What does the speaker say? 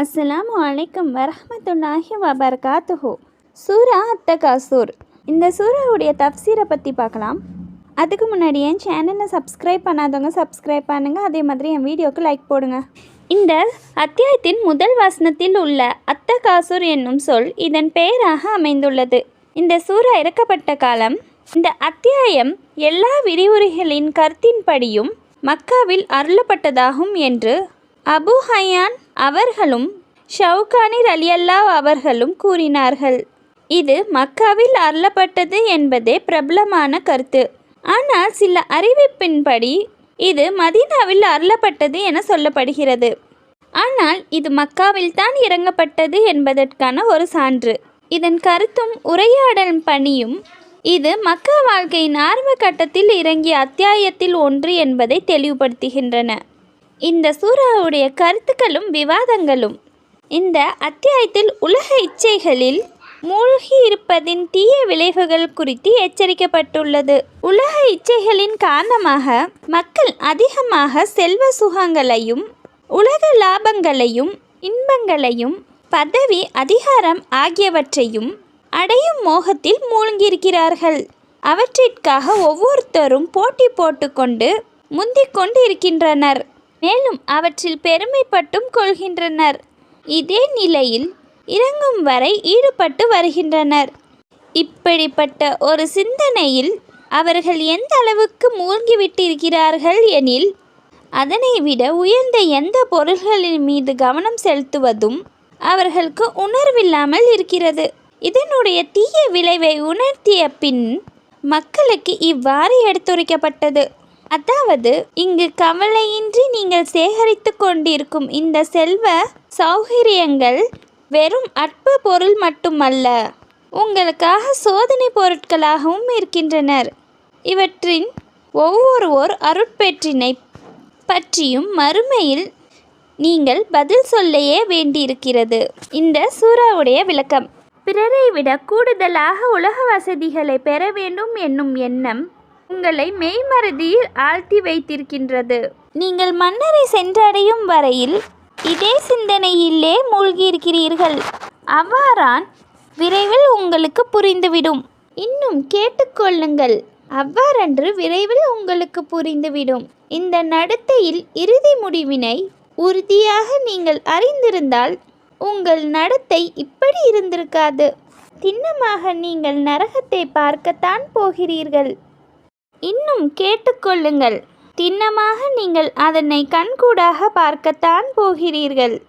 அஸ்ஸலாமு வலைக்கம் வரமத்துல்லாஹி வபரகாத்துஹு. சூரா அத்தகாசூர். இந்த சூராவுடைய தஃப்சீரை பற்றி பார்க்கலாம். அதுக்கு முன்னாடி என் சேனலை சப்ஸ்கிரைப் பண்ணாதவங்க சப்ஸ்கிரைப் பண்ணுங்கள் அதே மாதிரி என் வீடியோக்கு லைக் போடுங்க. இந்த அத்தியாயத்தின் முதல் வசனத்தில் உள்ள அத்தகாசூர் என்னும் சொல் இதன் பெயராக அமைந்துள்ளது. இந்த சூரா இறக்கப்பட்ட காலம் இந்த அத்தியாயம் எல்லா விரிவுரைகளின் கருத்தின்படியும் மக்காவில் அருளப்பட்டதாகும் என்று அபு ஹயான் அவர்களும் ஷவுகானி ரலியல்லா அவர்களும் கூறினார்கள். இது மக்காவில் அருளப்பட்டது என்பதே பிரபலமான கருத்து. ஆனால் சில அறிவிப்பின்படி இது மதீனாவில் அருளப்பட்டது என சொல்லப்படுகிறது. ஆனால் இது மக்காவில் தான் இறங்கப்பட்டது என்பதற்கான ஒரு சான்று. இதன் கருத்தும் உரையாடல் பணியும் இது மக்கா வாழ்க்கையின் ஆரம்ப கட்டத்தில் இறங்கிய அத்தியாயத்தில் ஒன்று என்பதை தெளிவுபடுத்துகின்றன. இந்த சூறாவுடைய கருத்துக்களும் விவாதங்களும் இந்த அத்தியாயத்தில் உலக இச்சைகளில் மூழ்கி இருப்பதின் தீய விளைவுகள் குறித்து எச்சரிக்கப்பட்டுள்ளது. உலக இச்சைகளின் காரணமாக மக்கள் அதிகமாக செல்வ சுகங்களையும் உலக லாபங்களையும் இன்பங்களையும் பதவி அதிகாரம் ஆகியவற்றையும் அடையும் மோகத்தில் மூழ்கியிருக்கிறார்கள். அவற்றிற்காக ஒவ்வொருத்தரும் போட்டி போட்டுக்கொண்டு முந்திக் கொண்டு இருக்கின்றனர் மேலும் அவற்றில் பெருமைப்பட்டும் கொள்கின்றனர். இதே நிலையில் இறங்கும் வரை ஈடுபட்டு வருகின்றனர். இப்படிப்பட்ட ஒரு சிந்தனையில் அவர்கள் எந்த அளவுக்கு மூழ்கிவிட்டிருக்கிறார்கள் எனில் அதனை விட உயர்ந்த எந்த பொருள்களின் மீது கவனம் செலுத்துவதும் அவர்களுக்கு உணர்வில்லாமல் இருக்கிறது. இதனுடைய தீய விளைவை உணர்த்திய பின் மக்களுக்கு இவ்வாறு எடுத்துரைக்கப்பட்டது. அதாவது இங்கு கவலையின்றி நீங்கள் சேகரித்து கொண்டிருக்கும் இந்த செல்வ சௌகரியங்கள் வெறும் அற்ப பொருள் மட்டுமல்ல உங்களுக்காக சோதனை பொருட்களாகவும் இருக்கின்றனர். இவற்றின் ஒவ்வொருவோர் அருட்பெற்றினை பற்றியும் மறுமையில் நீங்கள் பதில் சொல்லையே வேண்டியிருக்கிறது. இந்த சூறாவுடைய விளக்கம். பிறரை விட கூடுதலாக உலக வசதிகளை பெற வேண்டும் என்னும் எண்ணம் உங்களை மெய்மறதியில் ஆழ்த்தி வைத்திருக்கின்றது. நீங்கள் மன்னரை சென்றடையும் வரையில் இதே சிந்தனையிலே மூழ்கியிருக்கிறீர்கள். அவ்வாறான் விரைவில் உங்களுக்கு புரிந்துவிடும். இன்னும் கேட்டுக்கொள்ளுங்கள். அவ்வாறன்று விரைவில் உங்களுக்கு புரிந்துவிடும். இந்த நடத்தையில் இறுதி முடிவினை உறுதியாக நீங்கள் அறிந்திருந்தால் உங்கள் நடத்தை இப்படி இருந்திருக்காது. திண்ணமாக நீங்கள் நரகத்தை பார்க்கத்தான் போகிறீர்கள். இன்னும் கேட்டுக்கொள்ளுங்கள். திண்ணமாக நீங்கள் அதனை கண்கூடாக பார்க்கத்தான் போகிறீர்கள்.